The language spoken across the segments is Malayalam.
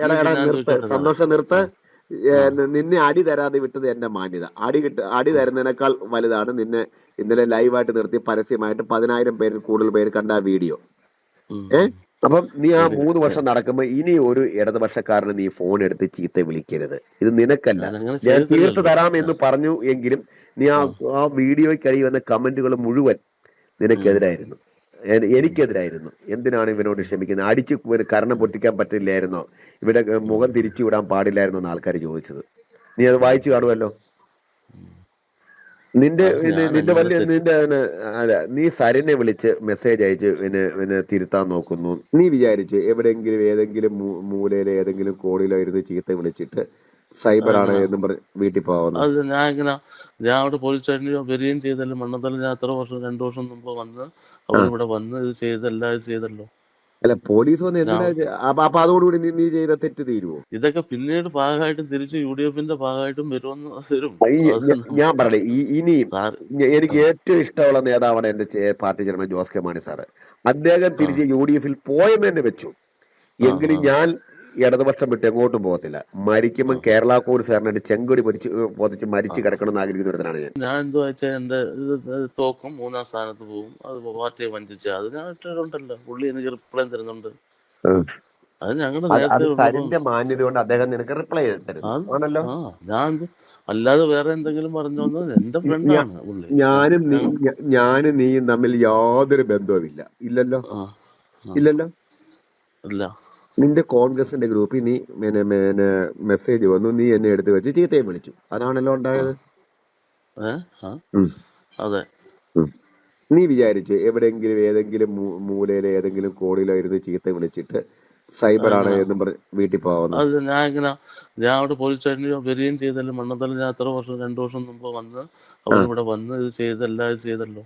എടാ എടാ നിർത്ത്. സന്തോഷം നിർത്ത്. നിന്നെ അടി തരാതെ വിട്ടത് എന്റെ മാന്യത. അടി കിട്ട അടി തരുന്നതിനേക്കാൾ വലുതാണ് നിന്നെ ഇന്നലെ ലൈവായിട്ട് നിർത്തി പരസ്യമായിട്ട് പതിനായിരം പേരിൽ കൂടുതൽ പേര് കണ്ട ആ വീഡിയോ. ഏ. അപ്പം നീ ആ മൂന്ന് വർഷം നടക്കുമ്പോ ഇനി ഒരു ഇടതുപക്ഷക്കാരന് നീ ഫോൺ എടുത്ത് ചീത്ത വിളിക്കരുത്. ഇത് നിനക്കല്ല. ഞാൻ തീർത്തു തരാം എന്ന് പറഞ്ഞു എങ്കിലും നീ ആ ആ. വീഡിയോയ്ക്കഴി വീഡിയോയ്ക്ക് കഴി വന്ന കമന്റുകൾ മുഴുവൻ നിനക്കെതിരായിരുന്നു. എനിക്കെതിരായിരുന്നു. എന്തിനാണ് ഇവനോട് ക്ഷമിക്കുന്നത്? അടിച്ച് ഇവന് കരണം പൊട്ടിക്കാൻ പറ്റില്ലായിരുന്നോ? ഇവിടെ മുഖം തിരിച്ചു വിടാൻ പാടില്ലായിരുന്നോ എന്ന് ആൾക്കാർ ചോദിച്ചത്. നീ അത് വായിച്ചു കാണുമല്ലോ നിന്റെ നിന്റെ വലിയ നിന്റെ അതെ അല്ല നീ സരിനെ വിളിച്ച് മെസ്സേജ് അയച്ച് പിന്നെ പിന്നെ തിരുത്താൻ നോക്കുന്നു. നീ വിചാരിച്ചു എവിടെയെങ്കിലും ഏതെങ്കിലും മൂലയിലോ ഏതെങ്കിലും കോണിലോ ഇരുന്ന് ചീത്ത വിളിച്ചിട്ട് അതെങ്ങനെ എന്നും പറഞ്ഞ് വീട്ടിൽ പോകുന്നത് അത് ഞാൻ ഇങ്ങനെ ഞാൻ അവിടെ പോലീസ് സ്റ്റേഷനിൽ വരികയും ചെയ്തല്ലോ. മണ്ണത്തല ഞാൻ എത്ര വർഷം രണ്ടു വർഷം മുമ്പ് വന്ന് അവിടെ ഇവിടെ വന്ന് ഇത് ചെയ്തല്ല ഇത് ചെയ്തല്ലോ. അല്ല പോലീസ് വന്ന് എന്തിനാ അപ്പൊ അതോടുകൂടി നീ ചെയ്ത തെറ്റ് തീരുവോ? ഇതൊക്കെ പിന്നീട് ഭാഗമായിട്ടും തിരിച്ച് യു ഡി എഫിന്റെ ഭാഗമായിട്ടും വരുമെന്ന് ഞ- ഞാൻ പറയട്ടെ ഇനി എനിക്ക് ഏറ്റവും ഇഷ്ടമുള്ള നേതാവാണ് എന്റെ party chairman Jose K Mani sir. അദ്ദേഹം തിരിച്ച് യു ഡി എഫിൽ പോയെന്ന് തന്നെ വെച്ചു. എങ്കിലും ഞാൻ ഇടതുപക്ഷം വിട്ട് എങ്ങോട്ടും പോകത്തില്ല. മരിക്കുമ്പോൾ കേരള കോൺഗ്രസ് കാരനായിട്ട് ചെങ്കൊടി പൊരിച്ച് പൊതിച്ച് മരിച്ചു കിടക്കണം എന്ന് ആഗ്രഹിക്കുന്ന ഒരുത്തനാണ് ഞാൻ. ഞാൻ എന്ത് വെച്ചാൽ എന്റെ തോക്കും മൂന്നാം സ്ഥാനത്ത് പോകും അത് പാർട്ടിയെ വഞ്ചിച്ച. അത് ഞാൻ ഇട്ടിട്ടുണ്ടല്ലോ. പുള്ളി എനിക്ക് റിപ്ലൈ തരുന്നുണ്ട്. അത് ഞങ്ങളുടെ മാന്യത കൊണ്ട് അദ്ദേഹം നിനക്ക് റിപ്ലൈ ആണല്ലോ? ഞാൻ അല്ലാതെ വേറെ എന്തെങ്കിലും പറഞ്ഞോന്ന് എന്റെ ഫ്രണ്ടാണ് പുള്ളി. ഞാനും നീ ഞാനും നീയും തമ്മിൽ യാതൊരു ബന്ധവുമില്ല. ഇല്ലല്ലോ? ഇല്ലല്ലോ? ഇല്ല. നിന്റെ കോൺഗ്രസിന്റെ ഗ്രൂപ്പിൽ നീ പിന്നെ പിന്നെ മെസ്സേജ് വന്നു നീ എന്നെ എടുത്ത് വെച്ച് ചീത്തയും വിളിച്ചു. അതാണല്ലോ ഉണ്ടായത്. അതെ. നീ വിചാരിച്ചു എവിടെയെങ്കിലും ഏതെങ്കിലും മൂലയിലോ ഏതെങ്കിലും കോണിലോ ഇരുന്ന് ചീത്ത വിളിച്ചിട്ട് സൈബർ ആണ് എന്ന് പറഞ്ഞ് വീട്ടിൽ പോകുന്നത് അത് ഞാൻ ഇങ്ങനെ ഞാൻ അവിടെ പോലീസ് സ്റ്റേഷനിൽ വരികയും ചെയ്തല്ലോ. മണ്ണത്തല ഞാൻ എത്ര വർഷം രണ്ടു വർഷം മുമ്പ് വന്ന് ഇവിടെ വന്ന് ഇത് ചെയ്തല്ല ഇത് ചെയ്തല്ലോ.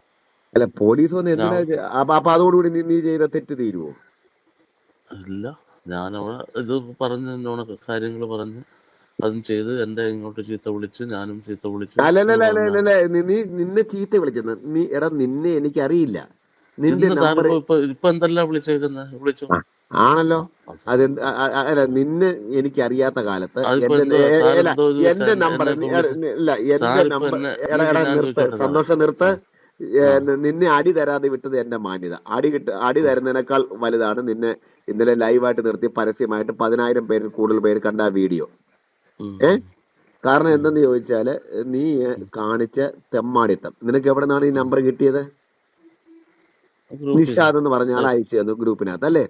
അല്ല പോലീസ് വന്ന് എന്തിനാ അപ്പൊ അതോടുകൂടി നീ നീ ചെയ്ത തെറ്റ് തീരുവോ? ഇല്ല. ഞാനവിടെ ഇത് പറഞ്ഞ് എന്നോട് കാര്യങ്ങൾ പറഞ്ഞ് അതും ചെയ്ത് എന്റെ ഇങ്ങോട്ട് ചീത്ത വിളിച്ച് ഞാനും ചീത്ത വിളിച്ചു അല്ലല്ല നീ നിന്നെ ചീത്ത വിളിച്ചെന്ന് നീ എടാ നിന്നെ എനിക്കറിയില്ല. നിന്റെ ഇന്ന് നമ്പർ ഇപ്പൊ എന്തെല്ലാം വിളിച്ചേക്കുന്നത് വിളിച്ചു? ആണല്ലോ. അത് അല്ല നിന്നെ എനിക്ക് അറിയാത്ത കാലത്ത് എന്റെ നമ്പർ ഇല്ല എന്റെ നമ്പർ എടാ ഞാൻ നിർത്ത്. സന്തോഷം നിർത്ത്. നിന്നെ അടി തരാതെ വിട്ടത് എന്റെ മാന്യത. അടി കിട്ട അടി തരുന്നതിനേക്കാൾ വലുതാണ് നിന്നെ ഇന്നലെ ലൈവായിട്ട് നിർത്തി പരസ്യമായിട്ട് പതിനായിരം പേരിൽ കൂടുതൽ പേര് കണ്ട ആ വീഡിയോ. ഏഹ് ഏ? കാരണം എന്തെന്ന് ചോദിച്ചാൽ നീ കാണിച്ച തെമ്മാടിത്തം. നിനക്ക് എവിടെ നിന്നാണ് ഈ നമ്പർ കിട്ടിയത്? നിഷാദ് എന്ന് പറഞ്ഞ ആൾ അയച്ചു തന്നു ഗ്രൂപ്പിനകത്ത് അല്ലേ?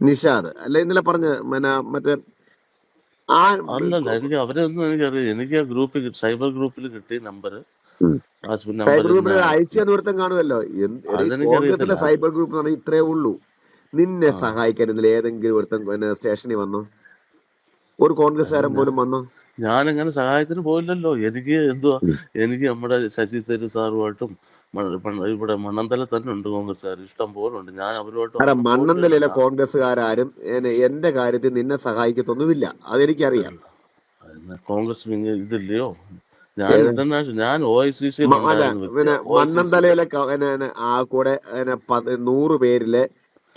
നിഷാദ്. അല്ലെ? ഇന്നലെ പറഞ്ഞ മറ്റേ ആ അല്ലല്ല എനിക്ക് അവരെ ഒന്നും എനിക്കറിയില്ല. എനിക്ക് ആ ഗ്രൂപ്പിൽ സൈബർ ഗ്രൂപ്പിൽ കിട്ടിയ നമ്പർ സൈബർ ഗ്രൂപ്പിൽ അയച്ചു കാണുമല്ലോ. കോൺഗ്രസിന്റെ സൈബർ ഗ്രൂപ്പ് എന്ന് പറഞ്ഞാൽ ഇത്രേ ഉള്ളൂ. നിന്നെ സഹായിക്കാൻ ഇതിൽ ഏതെങ്കിലും ഒരുത്തൻ സ്റ്റേഷനിൽ വന്നോ? ഒരു കോൺഗ്രസ്സുകാരൻ കാരൻ പോലും വന്നോ? ഞാനങ്ങനെ സഹായത്തിന് പോയില്ലല്ലോ. എനിക്ക് എന്തുവാ? എനിക്ക് നമ്മുടെ ശശി തരൂർ സാറുമായിട്ടും ഇവിടെ മണ്ണന്തല തന്നെ ഉണ്ട് കോൺഗ്രസ്സുകാർ. ഇഷ്ടം പോലെ ഉണ്ട്. ഞാൻ അവരുമായിട്ട് മണ്ണന്തലയിലെ കോൺഗ്രസ്സുകാരും എന്റെ കാര്യത്തിൽ നിന്നെ സഹായിക്കത്തൊന്നുമില്ല. അതെനിക്കറിയാം. ഞാൻ കോൺഗ്രസ് ഇതില്ലയോ? ഞാൻ ഇന്റർനാഷണൽ ഞാൻ ഒ ഐ സി സി മണ്ണന്തലയിലെ ആ കൂടെ നൂറ് പേരിലെ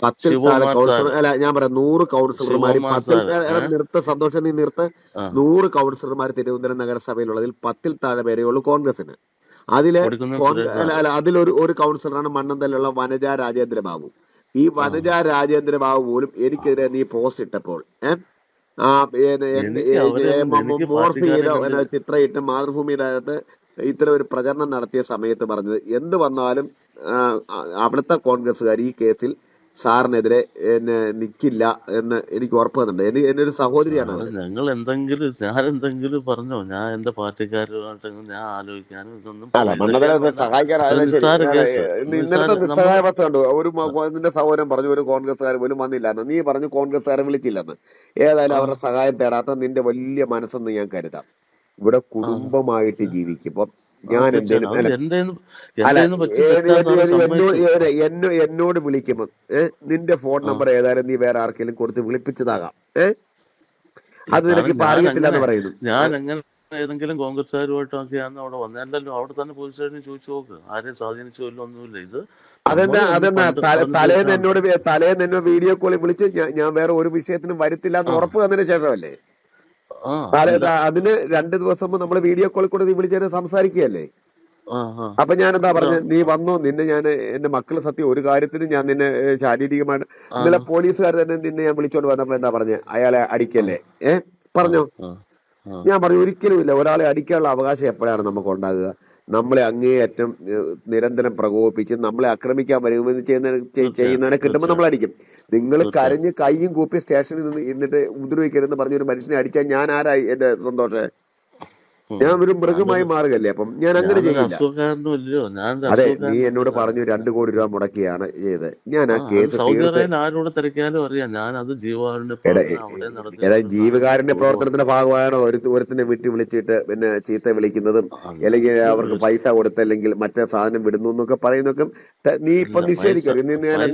പത്തിൽ താഴെ കൗൺസിലർ അല്ല ഞാൻ പറയാം നൂറ് കൗൺസിലർമാർ പത്തിൽ നിർത്ത സന്തോഷം നീ നിർത്ത്. നൂറ് കൗൺസിലർമാർ തിരുവനന്തപുരം നഗരസഭയിലുള്ളതിൽ പത്തിൽ താഴെ പേരേ ഉള്ളൂ കോൺഗ്രസിന് അതിൽ അല്ല അതിലൊരു ഒരു കൗൺസിലറാണ് മണ്ണന്തലുള്ള വനജ രാജേന്ദ്ര ബാബു ഈ വനജ രാജേന്ദ്ര ബാബു പോലും എനിക്കെതിരെ നീ പോസ്റ്റ് ഇട്ടപ്പോൾ ഏഹ് ആ പിന്നെ എന്റെ എനിക്ക് അവരെ ഒന്നും എനിക്ക് മോർഫ് പാർട്ടിക്കാരെ ചെയ്ത കണ്ട് പിന്നെ ചിത്രയിട്ട് മാതൃഭൂമിയുടെ അകത്ത് ഇത്തരം ഒരു പ്രചരണം നടത്തിയ സമയത്ത് പറഞ്ഞത് എന്ത് വന്നാലും അവിടുത്തെ കോൺഗ്രസ്സുകാർ ഈ കേസിൽ സാറിനെതിരെ എന്നെ നിക്കില്ല എന്ന് എനിക്ക് ഉറപ്പ് തന്നിട്ടുണ്ട് എന്റെ എന്റെ ഒരു സഹോദരിയാണ് അവർ. ഞങ്ങൾ എന്തെങ്കിലും ഞാൻ എന്തെങ്കിലും പറഞ്ഞോ? ഞാൻ എന്റെ പാർട്ടിക്കാരുമായിട്ട് ഞാൻ ആലോചിക്കാനും ഇതൊന്നും അല്ല പോയില്ല മണ്ണതല ഇതൊക്കെയാന്ന് പറഞ്ഞാൽ ഒരു സഹായിക്കാനായാലും ശരി. നിസ്സാര കേസ്. ഏ, ഇന്ന് നിസ്സാര ഇന്നലത്തെ നമ്മൾ നിസ്സഹായാവസ്ഥ കണ്ടു. ഒരു മ- നിന്റെ സഹോദരൻ പറഞ്ഞു ഒരു കോൺഗ്രസ്സുകാർ പോലും വന്നില്ലെന്ന് നീ പറഞ്ഞു കോൺഗ്രസ്സുകാരെ വിളിച്ചില്ലെന്ന്. ഏതായാലും ആ. അവരുടെ സഹായം തേടാത്ത നിന്റെ വലിയ മനസ്സെന്ന് ഞാൻ കരുതാം. ഇവിടെ ആ. കുടുംബമായിട്ട് ജീവിക്കുമ്പോ ആ ഞാൻ എന്നോട് വിളിക്കുമ്പോൾ നിന്റെ ഫോൺ നമ്പർ ഏതായാലും നീ വേറെ ആർക്കെങ്കിലും കൊടുത്ത് വിളിപ്പിച്ചതാകാം ഏ? ഇല്ല അത് നിനക്ക് ഇപ്പൊ അറിയത്തില്ല എന്ന് പറയുന്നു. ഞാൻ ഏതെങ്കിലും കോൺഗ്രസ്സുകാരുമായിട്ടൊക്കെയാണ് അവിടെ വന്നല്ലോ അവിടെ തന്നെ പോലീസ് സ്റ്റേഷനിൽ ചോദിച്ചു നോക്ക്. ആരെയും സ്വാധീനിച്ചോ ഇല്ല ഒന്നുമില്ല. ഇത് അതെന്താ അതെന്താ തലേന്ന് എന്നോട് തലേന്ന് എന്നോട് വീഡിയോ കോളിൽ വിളിച്ച് ഞാൻ- വേറെ ഒരു വിഷയത്തിനും വരത്തില്ല എന്ന് ഉറപ്പ് തന്നതിന് ശേഷമല്ലേ? അതിന് രണ്ട് ദിവസം മുമ്പ് നമ്മൾ വീഡിയോ കോളിൽ കൂടെ നീ വിളിച്ചതിനെ സംസാരിക്കുകയല്ലേ? അപ്പൊ ഞാൻ എന്താ? പറഞ്ഞ? നീ വന്നു? നിന്നെ ഞാൻ എന്റെ മക്കളെ സത്യം ഒരു കാര്യത്തിന് ഞാൻ നിന്നെ ഏഹ്, ശാരീരികമായിട്ട് ഇന്നലെ പോലീസുകാർ തന്നെ നിന്നെ ഞാൻ വിളിച്ചോണ്ട് വന്നപ്പോ എന്താ പറഞ്ഞ? അയാളെ അടിക്കല്ലേ? ഏ? പറഞ്ഞോ? ഞാൻ പറഞ്ഞു ഒരിക്കലും ഇല്ല. ഒരാളെ അടിക്കാനുള്ള അവകാശം എപ്പോഴാണ് നമുക്ക് ഉണ്ടാകുക? നമ്മളെ അങ്ങേയറ്റം നിരന്തരം പ്രകോപിപ്പിച്ച് നമ്മളെ ആക്രമിക്കാൻ വരുമെന്ന് ചെയ്യുന്ന ചെയ്യുന്നതിനെ കിട്ടുമ്പോൾ നമ്മൾ അടിക്കും നിങ്ങൾ കരഞ്ഞ് കൈയും കൂപ്പി സ്റ്റേഷനിൽ നിന്ന് എന്നിട്ട് ഉപദ്രവിക്കരുതെന്ന് പറഞ്ഞൊരു മനുഷ്യനെ അടിച്ചാൽ ഞാൻ ആരായി? എന്റെ സന്തോഷം. ഞാൻ ഒരു മൃഗമായി മാറുകയല്ലേ? അപ്പം ഞാൻ അങ്ങനെ ചെയ്യില്ല. അതെ നീ എന്നോട് പറഞ്ഞു രണ്ട് കോടി രൂപ മുടക്കിയാണ് ചെയ്ത് ഞാൻ ആ കേസ് ആരോട് തിരക്കിയാലും അറിയാം. ഞാൻ അത് ജീവകാരന്റെ ഒരു പ്രവർത്തനത്തിന്റെ ഭാഗമാണോ ഒരു ഒരുത്തിനെ വിട്ടി വിളിച്ചിട്ട് പിന്നെ ചീത്ത വിളിക്കുന്നതും അല്ലെങ്കിൽ അവർക്ക് പൈസ കൊടുത്തല്ലെങ്കിൽ മറ്റേ സാധനം വിടുന്നു എന്നൊക്കെ പറയുന്നൊക്കെ നീ ഇപ്പൊ നിഷേധിക്കും? അല്ല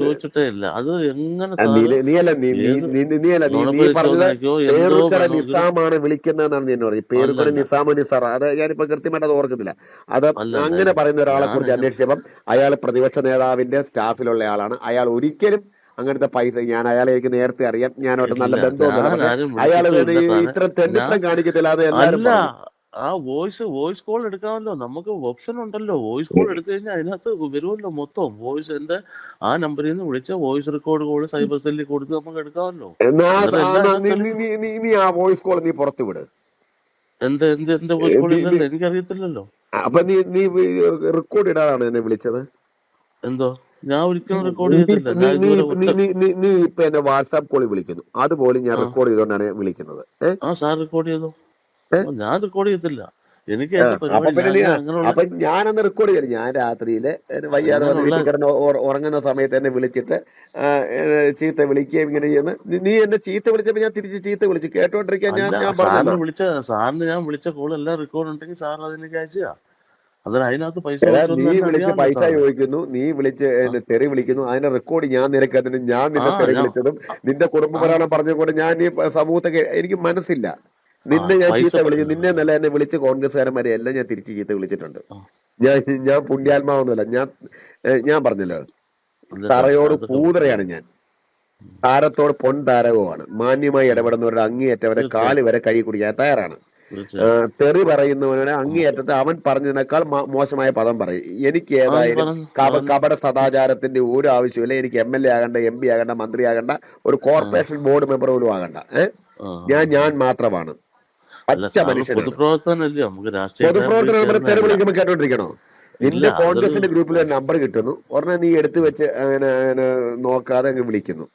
ചോദിച്ചിട്ടേ ഇല്ല. അത് എങ്ങനെ നീ അല്ല നീ നീ ഏത് നീ- പറഞ്ഞത് നിസ്സാമാണ് നിസാമാണ് വിളിക്കുന്നതെന്നാണ് നീ പറഞ്ഞു പറഞ്ഞത്. പേരുക്കട നിസാമു നിസാർ അത് ഞാനിപ്പോ കൃത്യമായിട്ട് അത് ഓർക്കുന്നില്ല. അത് അങ്ങനെ പറയുന്ന ഒരാളെ കുറിച്ച് അന്വേഷിച്ചപ്പം അയാൾ പ്രതിപക്ഷ നേതാവിന്റെ സ്റ്റാഫിലുള്ള ആളാണ്. അയാൾ ഒരിക്കലും അങ്ങനത്തെ പൈസ ഞാൻ അയാളെ എനിക്ക് നേരത്തെ അറിയാം. ഞാനോട്ട് നല്ല ആരും അയാൾ ഇത്ര തെണ്ടിത്തരം കാണിക്കത്തില്ല അത് എല്ലാരും ആ വോയിസ് വോയിസ് കോൾ എടുക്കാമല്ലോ. നമുക്ക് ഓപ്ഷൻ ഉണ്ടല്ലോ. വോയിസ് കോൾ എടുത്തു കഴിഞ്ഞാൽ അതിനകത്ത് വരുമല്ലോ മൊത്തം. വോയിസ് എന്റെ ആ നമ്പറിൽ നിന്ന് വിളിച്ച വോയിസ് റെക്കോർഡ് കോൾ സൈബർ സെല്ലിൽ കൊടുത്ത് നമുക്ക് എടുക്കാമല്ലോ. നീ ആ വോയിസ് കോൾ നീ പുറത്തു വിട്. എന്ത് എന്ത് എന്റെ വോയിസ് കോൾ നീ ഇല്ലല്ലോ എനിക്കറിയത്തില്ലല്ലോ. അപ്പൊ നീ നീ റെക്കോർഡ് ഇടാതാണ് എന്നെ വിളിച്ചത്? എന്തോ? ഞാൻ ഒരിക്കലും റെക്കോർഡ് നീ ചെയ്തിട്ടില്ല. നീ ഇപ്പൊ എന്നെ വാട്സാപ്പ് കോളിൽ വിളിക്കുന്നു. അതുപോലെ ഞാൻ റെക്കോർഡ് ചെയ്തോണ്ടാണ് വിളിക്കുന്നത്. ആ സാർ റെക്കോർഡ് ചെയ്തോ. ഞാൻ റെക്കോർഡ് ചെയ്തില്ല എനിക്ക് അപ്പൊ ഞാനൊന്ന് റെക്കോർഡ് ചെയ്തു ഞാൻ രാത്രിയിൽ വയ്യാതെ വന്ന് വീട്ടിൽ കിടന്ന് ഉറങ്ങുന്ന സമയത്ത് എന്നെ വിളിച്ചിട്ട് ചീത്ത വിളിക്കുകയും ഇങ്ങനെ ചെയ്യുമ്പോ നീ എന്നെ ചീത്ത വിളിച്ചപ്പോ ഞാൻ തിരിച്ച് ചീത്ത വിളിച്ചു. കേട്ടോണ്ടിരിക്കാൻ ഞാൻ ഞാൻ പറഞ്ഞു വിളിച്ച സാറിന് ഞാൻ വിളിച്ച കോൾ എല്ലാം റെക്കോർഡ് ഉണ്ടെങ്കിൽ സാർ അതെനിക്ക് അയച്ചാ അതിനകത്ത് പൈസ നീ വിളിച്ച് പൈസ ചോദിക്കുന്നു. നീ വിളിച്ച് തെറി വിളിക്കുന്നു. അതിന്റെ റെക്കോർഡ് ഞാൻ നിനക്ക് അതിന് ഞാൻ നിന്നെ തെറി വിളിച്ചതും. നിന്റെ കുടുംബ പറഞ്ഞതുകൊണ്ട് ഞാൻ ഈ സമൂഹത്തെ എനിക്ക് മനസ്സില്ല. നിന്നെ ഞാൻ ചീത്ത വിളിച്ചു നിന്നെ നല്ല എന്നെ വിളിച്ച് കോൺഗ്രസ്സുകാരന്മാരെ എല്ലാം ഞാൻ തിരിച്ച് ചീത്ത വിളിച്ചിട്ടുണ്ട്. ഞാൻ ഞാൻ പുണ്യാത്മാവൊന്നുമല്ല. ഞാൻ ഞാൻ പറഞ്ഞല്ലോ. തറയോട് പൂതറയാണ് ഞാൻ. താരത്തോട് പൊൻ താരകവുമാണ് മാന്യമായി ഇടപെടുന്നവരുടെ അങ്ങേയറ്റവരെ കാൽ വരെ കൈ കുടിക്കാൻ തയ്യാറാണ്. തെറി പറയുന്നവനെ അങ്ങേയറ്റത്തെ അവൻ പറഞ്ഞതിനേക്കാൾ മോശമായ പദം പറയും. എനിക്ക് ഏതായാലും കപട സദാചാരത്തിന്റെ ഒരു ആവശ്യമില്ല എനിക്ക് എം എൽ എ ആകണ്ട എം പി ആകണ്ട മന്ത്രി ആകണ്ട ഒരു കോർപ്പറേഷൻ ബോർഡ് മെമ്പർ പോലും ആകണ്ട. ഏഹ് ഞാൻ ഞാൻ മാത്രമാണ് അല്ല പച്ച സാറ് മനുഷ്യനാണ് പൊതുപ്രവർത്തനല്ലേ നമുക്ക് രാഷ്ട്രീയക്കാരിൽ പൊതുപ്രവർത്തനം ചേർന്നതല്ല വിളിക്കുമ്പോൾ കേട്ടോണ്ടിരിക്കണോ? നിന്റെ കോൺഗ്രസിന്റെ ഗ്രൂപ്പിൽ ഒരു നമ്പർ കിട്ടുന്നു. ഉടനെ നീ എടുത്തു വെച്ച് അങ്ങനെ അങ്ങനെ നോക്കാതെ അങ്ങ് വിളിക്കുന്നു.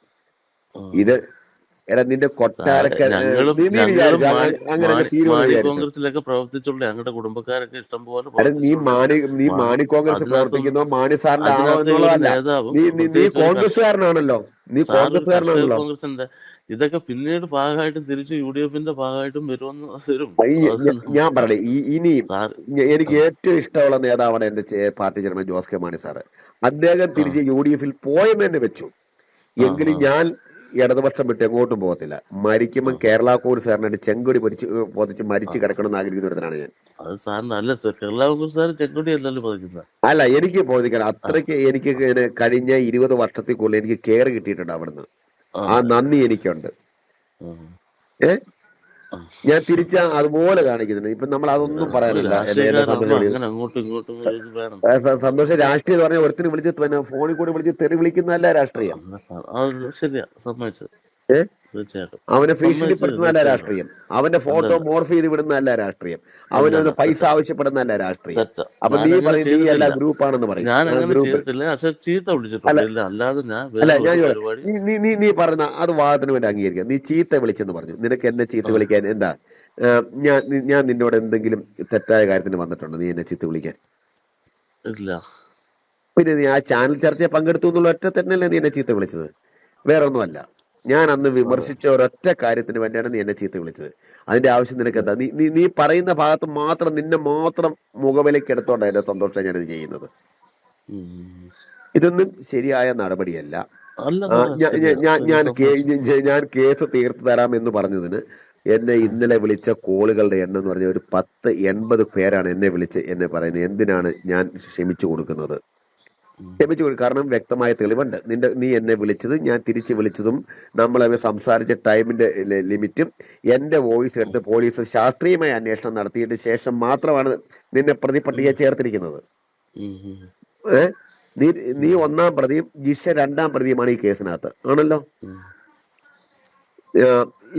ഇത് എടാ നിന്റെ കൊട്ടാരക്ക കോൺഗ്രസിലൊക്കെ പ്രവർത്തിച്ചുള്ള ഞങ്ങളുടെ കുടുംബക്കാരൊക്കെ ഇഷ്ടം പോലെ നീ മാണി നീ മാണി കോൺഗ്രസ് പ്രവർത്തിക്കുന്നോ? മാണി സാറിന്റെ ആണോ എന്നുള്ളതല്ല. നീ കോൺഗ്രസ്സുകാരനാണല്ലോ. നീ കോൺഗ്രസ്സുകാരനാണല്ലോ. കോൺഗ്രസിന്റെ ഇതൊക്കെ പിന്നീട് ഭാഗമായിട്ടും തിരിച്ച് യു ഡി എഫിന്റെ ഭാഗമായിട്ടും വരുമെന്ന് വരും ഞാൻ പറയട്ടെ ഇനി ഇനിയും എനിക്ക് ഏറ്റവും ഇഷ്ടമുള്ള നേതാവാണ് എന്റെ party chairman Jose K Mani sir. അദ്ദേഹം തിരിച്ച് യു ഡി എഫിൽ പോയെന്ന് തന്നെ വെച്ചു എങ്കിലും ഞാൻ ഇടതുപക്ഷം വിട്ട് എങ്ങോട്ടും പോകത്തില്ല. മരിക്കുമ്പോൾ കേരള കോൺഗ്രസ്സുകാരനായിട്ട് ചെങ്കൊടി പൊരിച്ച് പൊതിച്ച് മരിച്ചു കിടക്കണം കിടക്കണമെന്ന് ആഗ്രഹിക്കുന്ന ഒരുത്തനാണ് ഞാൻ. അത് സാറിന് അല്ല സർ അല്ലല്ലോ പതിക്കുന്നത് അല്ല എനിക്ക് ബോധിക്കണം അത്രയ്ക്ക് എനിക്ക് കഴിഞ്ഞ ഇരുപത് വർഷത്തിൽ കൂടുതൽ എനിക്ക് കെയർ കിട്ടിയിട്ടുണ്ട് അവിടുന്ന്. ആ. നന്ദി എനിക്കുണ്ട്. ഏ? ഞാൻ തിരിച്ച അതുപോലെ കാണിക്കുന്നുണ്ട്. ഇപ്പൊ നമ്മൾ അതൊന്നും പറയാനില്ല. സന്തോഷം. രാഷ്ട്രീയം എന്ന് പറഞ്ഞാൽ ഒരുത്തിന് വിളിച്ച് പിന്നെ ഫോണിൽ കൂടി വിളിച്ച് തെറി വിളിക്കുന്നതല്ല രാഷ്ട്രീയം. ശരിയാ. സമ്മതിച്ചത്. തീർച്ചയായിട്ടും. അവനെ ഭീഷണിപ്പെടുത്തുന്നതല്ല രാഷ്ട്രീയം. അവന്റെ ഫോട്ടോ മോർഫ് ചെയ്ത് വിടുന്നതല്ല രാഷ്ട്രീയം. അവനൊന്ന് പൈസ ആവശ്യപ്പെടുന്നല്ല ആവശ്യപ്പെടുന്നതല്ല രാഷ്ട്രീയം. അപ്പൊ നീ പറയും നീ എല്ലാ ഗ്രൂപ്പാണെന്ന് പറയും. ഞാൻ അല്ല. നീ നീ നീ അത് വാദത്തിന് വേണ്ടി അംഗീകരിക്കാം. നീ ചീത്ത വിളിച്ചെന്ന് പറഞ്ഞു. നിനക്ക് എന്നെ ചീത്ത വിളിക്കാൻ എന്താ? ഞാൻ ഞാൻ നിന്നോട് എന്തെങ്കിലും തെറ്റായ കാര്യത്തിന് വന്നിട്ടുണ്ടോ? നീ എന്നെ ചീത്ത വിളിക്കാൻ? ഇല്ല. പിന്നെ നീ ആ ചാനൽ ചർച്ചയെ പങ്കെടുത്തു എന്നുള്ള ഒറ്റ തന്നെയല്ലേ നീ എന്നെ ചീത്ത വിളിച്ചത്? വേറെ ഒന്നുമല്ല ഞാൻ അന്ന് വിമർശിച്ച ഒരൊറ്റ കാര്യത്തിന് വേണ്ടിയാണ് നീ എന്നെ ചീത്ത വിളിച്ചത്. അതിന്റെ ആവശ്യം നിനക്ക് എന്താ നീ നീ നീ പറയുന്ന ഭാഗത്ത് മാത്രം നിന്നെ മാത്രം മുഖവിലേക്ക് എടുത്തോണ്ട എന്റെ സന്തോഷം ഞാനിത് ചെയ്യുന്നത്. ഇതൊന്നും ശരിയായ നടപടിയല്ല. ഞാൻ ഞാൻ കേസ് തീർത്തു തരാം എന്ന് പറഞ്ഞതിന് എന്നെ ഇന്നലെ വിളിച്ച കോളുകളുടെ എണ്ണം എന്ന് പറഞ്ഞ ഒരു പത്ത് എൺപത് പേരാണ് എന്നെ വിളിച്ച് എന്നെ പറയുന്നത്. എന്തിനാണ് ഞാൻ ക്ഷമിച്ചു കൊടുക്കുന്നത്? ക്ഷമിച്ചു കൊടുക്കും കാരണം വ്യക്തമായ തെളിവുണ്ട്. നിന്റെ നീ എന്നെ വിളിച്ചത് ഞാൻ തിരിച്ച് വിളിച്ചതും നമ്മൾ അവ സംസാരിച്ച ടൈമിന്റെ ലിമിറ്റും എന്റെ വോയിസ് എടുത്ത് പോലീസ് ശാസ്ത്രീയമായ അന്വേഷണം നടത്തിയിട്ട് ശേഷം മാത്രമാണ് നിന്നെ പ്രതിപട്ടിക ചേർത്തിരിക്കുന്നത്. നീ നീ ഒന്നാം പ്രതിയും ജിഷ രണ്ടാം പ്രതിയുമാണ് ഈ കേസിനകത്ത്. ആണല്ലോ?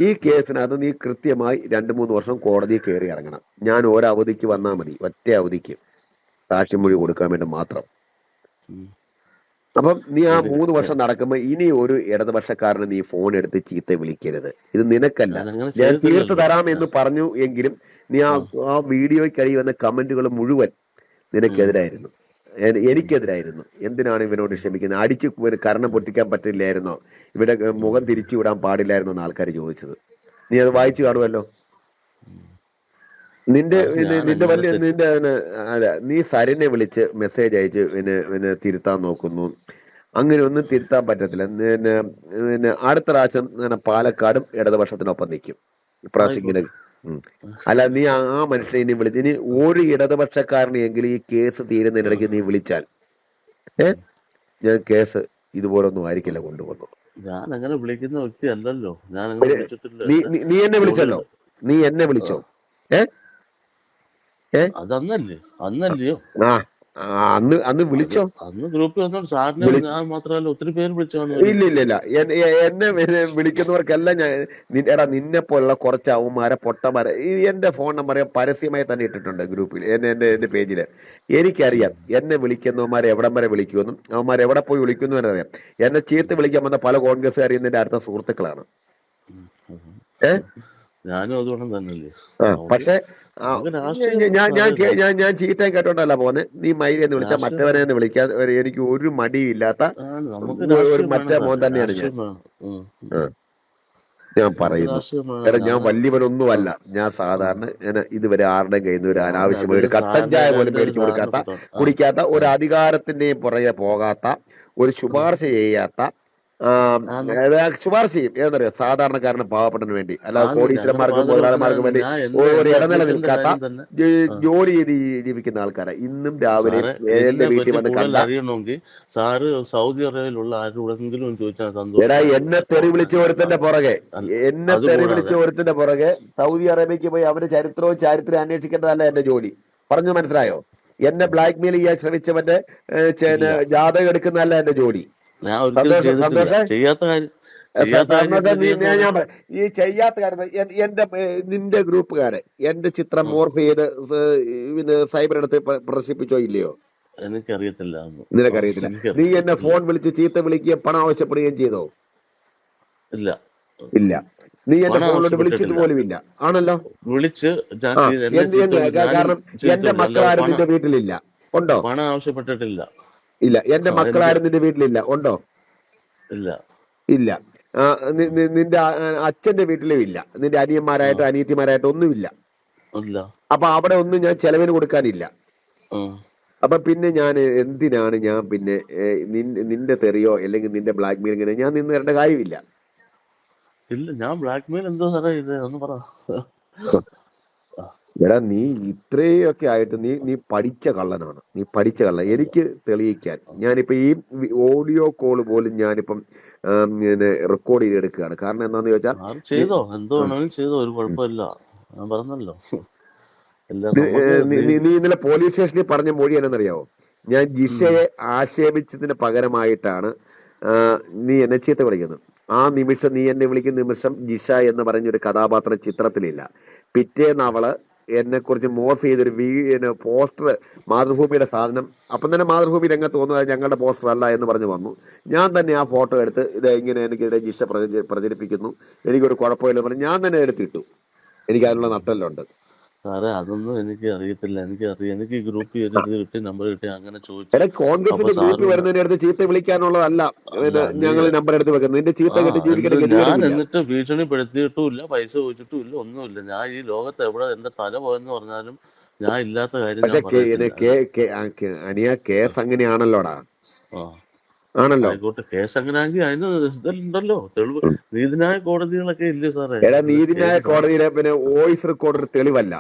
ഈ കേസിനകത്ത് നീ കൃത്യമായി രണ്ട് മൂന്ന് വർഷം കോടതിയിൽ കയറി ഇറങ്ങണം. ഞാൻ ഒരവധിക്ക് വന്നാൽ മതി. ഒറ്റ അവധിക്ക്. സാക്ഷ്യം മൊഴി കൊടുക്കാൻ വേണ്ടി മാത്രം. അപ്പം നീ ആ മൂന്ന് വർഷം നടക്കുമ്പോ ഇനി ഒരു ഇടതുപക്ഷക്കാരന് നീ ഫോൺ എടുത്ത് ചീത്ത വിളിക്കരുത്. ഇത് നിനക്കല്ല. ഞാൻ തീർത്തു തരാം എന്ന് പറഞ്ഞു എങ്കിലും നീ ആ ആ. ആ വീഡിയോയ്ക്ക് കഴി വന്ന കമന്റുകൾ മുഴുവൻ നിനക്കെതിരായിരുന്നു. എനിക്കെതിരായിരുന്നു. എന്തിനാണ് ഇവനോട് ക്ഷമിക്കുന്നത്? അടിച്ച് കരണം പൊട്ടിക്കാൻ പറ്റില്ലായിരുന്നോ? ഇവിടെ മുഖം തിരിച്ചു വിടാൻ പാടില്ലായിരുന്നോ എന്ന് ആൾക്കാർ ചോദിച്ചത്. നീ അത് വായിച്ചു കാണുമല്ലോ. നിന്റെ നിന്റെ വലിയ നിന്റെ അല്ല നീ സരിനെ വിളിച്ച് മെസ്സേജ് അയച്ച് പിന്നെ പിന്നെ തിരുത്താൻ നോക്കുന്നു. അങ്ങനെ ഒന്നും തിരുത്താൻ പറ്റത്തില്ല. പിന്നെ പിന്നെ അടുത്ത പ്രാവശ്യം പിന്നെ പാലക്കാടും ഇടതുപക്ഷത്തിനൊപ്പം നിൽക്കും ഇപ്രാവശ്യം ഇങ്ങനെ അല്ല നീ ആ മനുഷ്യനെ ഇനി വിളിച്ച് ഇനി ഒരു ഇടതുപക്ഷക്കാരനെയെങ്കിലും ഈ കേസ് തീരുന്നതിനിടയ്ക്ക് നീ വിളിച്ചാൽ ഏ? ഞാൻ കേസ് ഇതുപോലൊന്നും ആയിരിക്കില്ല കൊണ്ടുവന്നു ഞാൻ അങ്ങനെ വിളിക്കുന്ന വ്യക്തി അല്ലല്ലോ. ഞാൻ നീ എന്നെ വിളിച്ചല്ലോ? നീ എന്നെ വിളിച്ചോ? ഏ? ഏ? അതന്നല്ലേ അന്നല്ലയോ ആ അന്ന് അന്ന് വിളിച്ചോ? അന്ന് ഗ്രൂപ്പിൽ വന്നോണ്ട് സാറിനെ ഞാൻ മാത്രമല്ല ഒത്തിരി പേര് വിളിച്ചു ഇല്ല ഇല്ല ഇല്ല എന്നെ വിളിക്കുന്നവർക്കെല്ലാം ഞാൻ എടാ നിന്നെ പോലുള്ള കുറച്ച് അവന്മാരെ പൊട്ടന്മാരെ എന്റെ ഫോൺ നമ്പർ ഞാൻ പരസ്യമായി തന്നെ ഇട്ടിട്ടുണ്ട് ഗ്രൂപ്പിൽ എന്നെ എന്റെ എന്റെ പേജിൽ. എനിക്കറിയാം എന്നെ വിളിക്കുന്നവന്മാരെ എവിടം വരെ വിളിക്കുമെന്നും. അവന്മാർ എവിടെ പോയി വിളിക്കുന്നു എന്നറിയാം എന്നെ ചീത്ത വിളിക്കാൻ വന്ന പല കോൺഗ്രസ്സുകാരും എന്റെ അടുത്ത സുഹൃത്തുക്കളാണ്. ഏ? ഞാനും അതുകൊണ്ട് തന്നെയല്ലേ. പക്ഷെ ഞാൻ ഞാൻ ഞാൻ ചീത്തയും കേട്ടോണ്ടല്ല പോന്നെ നീ മൈരി എന്ന് വിളിച്ചാൽ രാഷ്ട്രീയം മറ്റവനെ എന്ന് വിളിക്കാൻ എനിക്ക് ഒരു മടിയില്ലാത്ത ഒരു മറ്റേ മോൻ തന്നെയാണ് ഞാൻ. ഞാൻ പറയുന്നു. ഞാൻ വലിയവനൊന്നും അല്ല ഞാൻ സാധാരണ ഞാൻ ഇതുവരെ ആരുടെയും കയ്യിൽ നിന്ന് ഒരു അനാവശ്യം ഒരു കട്ടൻ ചായ പോലും മേടിച്ചു കൊടുക്കാത്ത കുടിക്കാത്ത ഒരു അധികാരത്തിന്റെയും പുറകെ പോകാത്ത ഒരു ശുപാർശ ചെയ്യാത്ത ശുപാർശ. ചെയ്യും ഏതെന്നറിയോ സാധാരണക്കാരന് പാവപ്പെട്ടതിന് വേണ്ടി. അല്ലാതെ കോടീശ്വരന്മാർക്കും മുതലാളിമാർക്കും വേണ്ടി ഒരു ഇടനില നിൽക്കാത്ത ജോലി ചെയ്ത് ജീവിക്കുന്ന ആൾക്കാരെ. ഇന്നും രാവിലെ എന്റെ വീട്ടിൽ വന്ന് കണ്ട സാറ് സൗദി അറേബ്യയിലുള്ള ആരോടെങ്കിലും ചോദിച്ചാൽ എടാ എന്നെ തെറി വിളിച്ച ഒരുത്തിന്റെ പുറകെ. എന്നെ തെറി വിളിച്ച ഒരുത്തന്റെ പുറകെ സൗദി അറേബ്യക്ക് പോയി അവന്റെ ചരിത്രവും ചാരിത്രം അന്വേഷിക്കേണ്ടതല്ല എന്റെ ജോലി. പറഞ്ഞു മനസ്സിലായോ? എന്നെ ബ്ലാക്ക് മെയിൽ ചെയ്യാൻ ശ്രമിച്ചവന്റെ ജാതകം എടുക്കുന്നതല്ല എന്റെ ജോലി. ഞാൻ ഒരിക്കലും സന്തോഷം ചെയ്തിട്ടില്ല. സന്തോഷേ. ചെയ്യാത്ത കാര്യം ചെയ്യാത്ത കാര്യം സന്തോഷം. ഞാൻ പറയാം. ഈ ചെയ്യാത്ത കാര്യം എൻ- എന്റെ ഏഹ്, നിന്റെ ഗ്രൂപ്പുകാരെ എന്റെ ചിത്രം മോർഫ് ചെയ്ത് സ- സൈബർ എടുത്ത് പ്ര- പ്രദർശിപ്പിച്ചോ ഇല്ലയോ? എനിക്കറിയത്തില്ല അതൊന്നും ആ നിനക്കറിയത്തില്ല നീ എനിക്കറിയത്തില്ല എന്നെ ഇല്ല ഫോൺ വിളിച്ച് ചീത്ത വിളിക്കുകയും പണം ആവശ്യപ്പെടുകയും ചെയ്തോ? ഇല്ല. ഇല്ല. നീ എന്റെ പണം ഫോണിലോട്ട് വിളിച്ചിട്ട് ആവശ്യപ്പെട്ടിട്ടില്ല. പോലും ഇല്ല ആണല്ലോ? വിളിച്ച് ഞാൻ ആ. ചീ- എന്നെ എന്ത് ചീത്ത എന്ത്? വിളിച്ചു കാ- ഞാനും കാരണം ചീത്ത എന്റെ അല്ലാതെ മക്കളാരും പണം നിന്റെ വീട്ടിലില്ല. ഉണ്ടോ? പണം ആവശ്യപ്പെട്ടിട്ടില്ല. ഇല്ല. എന്റെ മക്കളാരും നിന്റെ വീട്ടിലില്ല. ഉണ്ടോ? ഇല്ല. ഇല്ല. നിന്റെ അച്ഛന്റെ വീട്ടിലും ഇല്ല. നിന്റെ അനിയന്മാരായിട്ടോ അനിയത്തിമാരായിട്ടോ ഒന്നുമില്ല. അപ്പൊ അവിടെ ഒന്നും ഞാൻ ചെലവിന് കൊടുക്കാനില്ല. അപ്പൊ പിന്നെ ഞാൻ എന്തിനാണ് ഞാൻ പിന്നെ നിന്റെ തെറിയോ അല്ലെങ്കിൽ നിന്റെ ബ്ലാക്ക് മെയിലിങ്ങനെ ഞാൻ നിന്ന് തരേണ്ട കാര്യമില്ല. ഇല്ല ഞാൻ ബ്ലാക്ക് മെയിൽ എന്തോ സാറേ ഇത്? ഒന്ന് പറ. എടാ നീ ഇത്രയൊക്കെ ആയിട്ട് നീ നീ പഠിച്ച കള്ളനാണ്. നീ പഠിച്ച കള്ളൻ. എനിക്ക് തെളിയിക്കാൻ. ഞാനിപ്പോൾ ഞാനിപ്പോ ഈ ഓഡിയോ കോൾ പോലും ഞാനിപ്പം പിന്നെ റെക്കോർഡ് ചെയ്തെടുക്കുകയാണ്. കാരണം എന്താന്ന് ചോദിച്ചാൽ ചെയ്തോ? എന്തോ ചെയ്തോ? ഒരു കുഴപ്പമില്ല. ഞാൻ പറഞ്ഞല്ലോ. നി- ഇന്നലെ പോലീസ് സ്റ്റേഷനിൽ പറഞ്ഞ മൊഴി എന്നറിയാവോ ഞാൻ ജിഷയെ ആക്ഷേപിച്ചതിന് പകരമായിട്ടാണ് നീ എന്നെ ചീത്ത വിളിക്കുന്നത്. ആ നിമിഷം നീ എന്നെ വിളിക്കുന്ന നിമിഷം ജിഷ എന്ന് പറഞ്ഞ ഒരു കഥാപാത്രം ചിത്രത്തിലില്ല പിറ്റേന്ന് അവൾ എന്നെ കുറിച്ച് മോർഫ് ചെയ്തൊരു വീ പോസ്റ്റർ മാതൃഭൂമിയുടെ സാധനം. അപ്പം തന്നെ മാതൃഭൂമി രംഗത്ത് വന്നു "അത് ഞങ്ങളുടെ പോസ്റ്റർ അല്ല എന്ന് പറഞ്ഞു വന്നു. ഞാൻ തന്നെ ആ ഫോട്ടോ എടുത്ത് ഇത് ഇങ്ങനെ എനിക്കെതിരെ ജിഷ പ്രച- പ്രചരിപ്പിക്കുന്നു. എനിക്കൊരു കുഴപ്പമില്ലെന്ന് പറഞ്ഞ് ഞാൻ തന്നെ എടുത്തിട്ടു. എനിക്ക് അതിനുള്ള നട്ടെല്ലുണ്ട്. സാറേ അതൊന്നും എനിക്ക് അറിയത്തില്ല. എനിക്ക് അറിയാം. എനിക്ക് ഈ ഗ്രൂപ്പിൽ ഒരു ഇത് കിട്ടി നമ്പർ കിട്ടി അങ്ങനെ ചോദിച്ചു. കോൺഗ്രസിന്റെ ഗ്രൂപ്പ് വരുന്നതിന്റെ അടുത്ത് ചീത്ത വിളിക്കാനുള്ളതല്ല. ഞങ്ങൾ നമ്പർ എടുത്ത് വെക്കുന്നത്. നിന്റെ ചീത്ത കെട്ടി ജീവിക്കേണ്ട ഞാൻ എന്നിട്ട് ഭീഷണിപ്പെടുത്തിയിട്ടുമില്ല പൈസ ചോദിച്ചിട്ടും ഇല്ല ഒന്നുമില്ല. ഞാൻ ഈ ലോകത്ത് എവിടെ എന്റെ തല പോയെന്ന് പറഞ്ഞാലും ഞാൻ ഇല്ലാത്ത കാര്യം അനിയ കേസ് അങ്ങനെയാണല്ലോടാ. ആണല്ലോ. ആയിക്കോട്ടെ കേസ് അങ്ങനെയാണെങ്കിൽ അതിന് ഇതല്ലോ തെളിവ്. നീതിന്യായ കോടതികളൊക്കെ ഇല്ലേ സാറേ? നീതിന്യായ കോടതിയിലെ പിന്നെ വോയിസ് റെക്കോർഡർ തെളിവല്ല.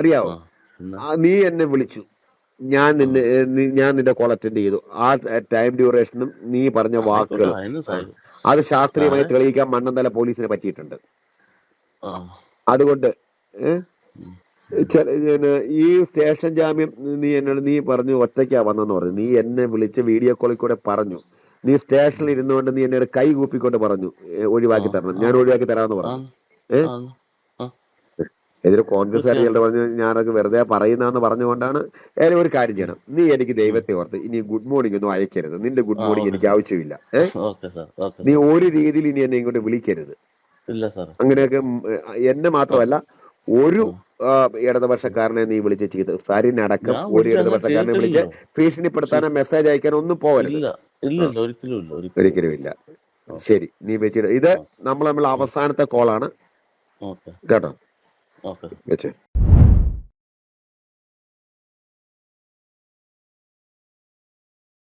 അറിയാവോ? നീ എന്നെ വിളിച്ചു. ഞാൻ നിന്നെ ഞാൻ നിന്റെ കോൾ അറ്റൻഡ് ചെയ്തു. ആ ടൈം ഡ്യൂറേഷനും നീ പറഞ്ഞ വാക്കുകളും. അത് ശാസ്ത്രീയമായി തെളിയിക്കാൻ മണ്ണന്തല പോലീസിനെ പറ്റിയിട്ടുണ്ട്. അതുകൊണ്ട്. ഈ സ്റ്റേഷൻ ജാമ്യം നീ എന്നോട് നീ പറഞ്ഞു ഒറ്റയ്ക്കാ വന്നെന്ന് പറഞ്ഞു. നീ എന്നെ വിളിച്ച് വീഡിയോ കോളിൽ കൂടെ പറഞ്ഞു. നീ സ്റ്റേഷനിൽ ഇരുന്നുകൊണ്ട് നീ എന്നോട് കൈ കൂപ്പിക്കൊണ്ട് പറഞ്ഞു. ഒഴിവാക്കി തരണം. ഞാൻ ഒഴിവാക്കി തരാമെന്ന് പറഞ്ഞു. ഏഹ് എതിരെ കോൺഗ്രസ് ചിലർ പറഞ്ഞു ഞാനൊക്കെ വെറുതെ പറയുന്നതെന്ന് പറഞ്ഞുകൊണ്ടാണ് ഏറെ ഒരു കാര്യം ചെയ്യണം. നീ എനിക്ക് ദൈവത്തെ ഓർത്ത് ഇനി ഗുഡ് മോർണിംഗ് ഒന്നും അയക്കരുത്. നിന്റെ ഗുഡ് മോർണിംഗ് എനിക്ക് ആവശ്യമില്ല. നീ ഒരു രീതിയിൽ ഇനി എന്നെ ഇങ്ങോട്ട് വിളിക്കരുത്. അങ്ങനെയൊക്കെ എന്നെ മാത്രമല്ല ഒരു ഇടതുപക്ഷക്കാരനെ നീ വിളിച്ച് ചെയ്ത്. സരിനടക്കം നടക്കും ഒരു ഇടതുപക്ഷക്കാരനെ വിളിച്ച് ഭീഷണിപ്പെടുത്താനോ മെസ്സേജ് അയക്കാനോ ഒന്നും പോകരുത് ഒരിക്കലും ഇല്ല ശരി നീ വെച്ചിട്ട് ഇത് നമ്മൾ നമ്മൾ അവസാനത്തെ കോളാണ് കേട്ടോ? ഓക്കെ വെച്ചേ